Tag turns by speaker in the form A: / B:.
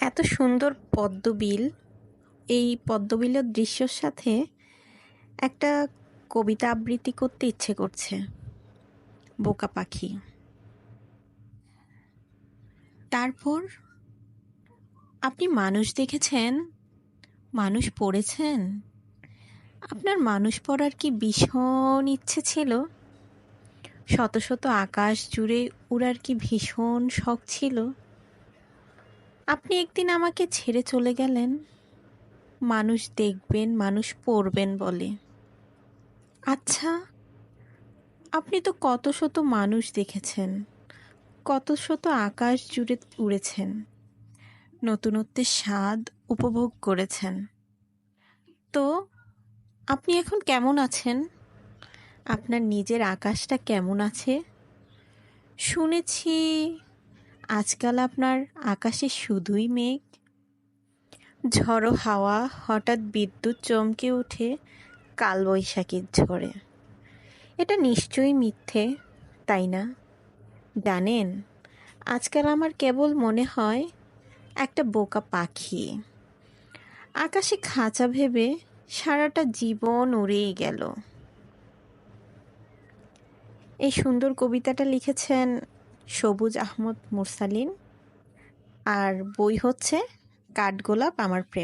A: এত সুন্দর পদ্মবিল। এই পদ্মবিলের দৃশ্যর সাথে একটা কবিতা আবৃত্তি করতে ইচ্ছে করছে বোকা পাখি। তারপর আপনি মানুষ দেখেছেন? মানুষ পড়েছেন? আপনার মানুষ পড়ার কি ভীষণ ইচ্ছে ছিল? শত শত আকাশ জুড়ে উড়ার কি ভীষণ শখ ছিল? আপনি একদিন আমাকে ছেড়ে চলে গেলেন। মানুষ দেখবেন, মানুষ পড়বেন বলে। আচ্ছা আপনি তো কত শত মানুষ দেখেছেন, কত শত আকাশ জুড়ে উড়েছেন, নতুনত্বের স্বাদ উপভোগ করেছেন। তো, আপনি এখন কেমন আছেন? আপনার নিজের আকাশটা কেমন আছে? শুনেছি আজকাল আপনার আকাশে শুধুই মেঘ? ঝড়ো হাওয়া, হঠাৎ বিদ্যুৎ চমকে উঠে কালবৈশাখীর ঝড়ে। এটা নিশ্চয়ই মিথ্যে, তাই না? জানেন, আজকাল আমার কেবল মনে হয় একটা বোকা পাখি। আকাশে খাঁচা ভেবে সারাটা জীবন উড়েই গেল। এই সুন্দর কবিতাটা লিখেছেন সবুজ আহমদ মুরসালিন। আর বই হচ্ছে কাঠগোলাপ আমার প্রেম।